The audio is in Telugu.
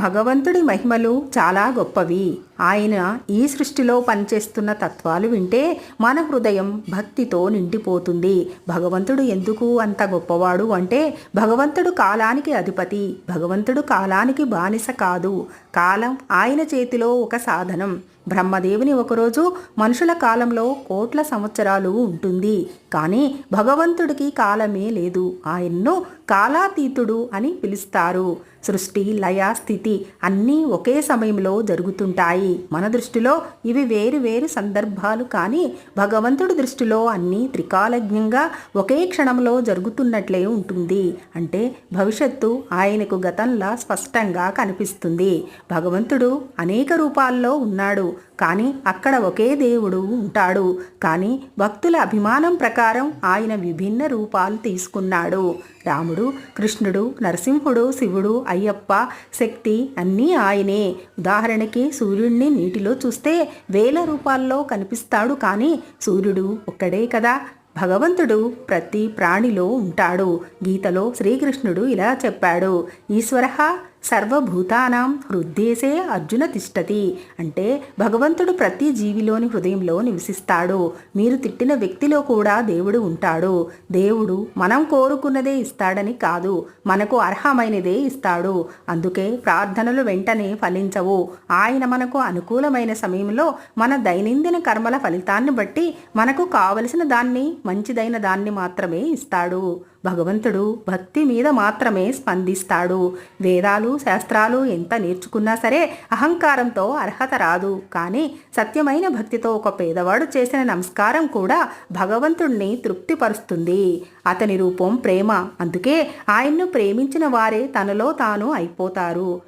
భగవంతుడి మహిమలు చాలా గొప్పవి. ఆయన ఈ సృష్టిలో పనిచేస్తున్న తత్వాలు వింటే మన హృదయం భక్తితో నిండిపోతుంది. భగవంతుడు ఎందుకు అంత గొప్పవాడు అంటే భగవంతుడు కాలానికి అధిపతి భగవంతుడు కాలానికి బానిస కాదు. కాలం ఆయన చేతిలో ఒక సాధనం. బ్రహ్మదేవుని ఒకరోజు మనుషుల కాలంలో కోట్ల సంవత్సరాలు ఉంటుంది. కానీ భగవంతుడికి కాలమే లేదు. ఆయన్ను కాలాతీతుడు అని పిలుస్తారు. సృష్టి లయ స్థితి అన్నీ ఒకే సమయంలో జరుగుతుంటాయి. మన దృష్టిలో ఇవి వేరు వేరు సందర్భాలు కానీ భగవంతుడి దృష్టిలో అన్నీ త్రికాలజ్ఞంగా ఒకే క్షణంలో జరుగుతున్నట్లే ఉంటుంది. అంటే భవిష్యత్తు ఆయనకు గతంలా స్పష్టంగా కనిపిస్తుంది. భగవంతుడు అనేక రూపాల్లో ఉన్నాడు. కానీ అక్కడ ఒకే దేవుడు ఉంటాడు. కానీ భక్తుల అభిమానం ప్రకారం ఆయన విభిన్న రూపాలు తీసుకున్నాడు. రాముడు కృష్ణుడు నరసింహుడు శివుడు అయ్యప్ప శక్తి అన్నీ ఆయనే. ఉదాహరణకి సూర్యుడిని నీటిలో చూస్తే వేల రూపాల్లో కనిపిస్తాడు కానీ సూర్యుడు ఒక్కడే కదా. భగవంతుడు ప్రతి ప్రాణిలో ఉంటాడు. గీతలో శ్రీకృష్ణుడు ఇలా చెప్పాడు. ఈశ్వర సర్వభూతానాం హృద్దేశే అర్జున తిష్టతి అంటే భగవంతుడు ప్రతి జీవిలోని హృదయంలో నివసిస్తాడు. మీరు తిట్టిన వ్యక్తిలో కూడా దేవుడు ఉంటాడు. దేవుడు మనం కోరుకున్నదే ఇస్తాడని కాదు మనకు అర్హమైనదే ఇస్తాడు. అందుకే ప్రార్థనలు వెంటనే ఫలించవు. ఆయన మనకు అనుకూలమైన సమయంలో మన దైనందిన కర్మల ఫలితాన్ని బట్టి మనకు కావలసిన దాన్ని మంచిదైన దాన్ని మాత్రమే ఇస్తాడు. భగవంతుడు భక్తి మీద మాత్రమే స్పందిస్తాడు. వేదాలు శాస్త్రాలు ఎంత నేర్చుకున్నా సరే అహంకారంతో అర్హత రాదు. కానీ సత్యమైన భక్తితో ఒక పేదవాడు చేసిన నమస్కారం కూడా భగవంతుణ్ణి తృప్తిపరుస్తుంది. అతని రూపం ప్రేమ. అందుకే ఆయన్ను ప్రేమించిన వారే తనలో తాను అయిపోతారు.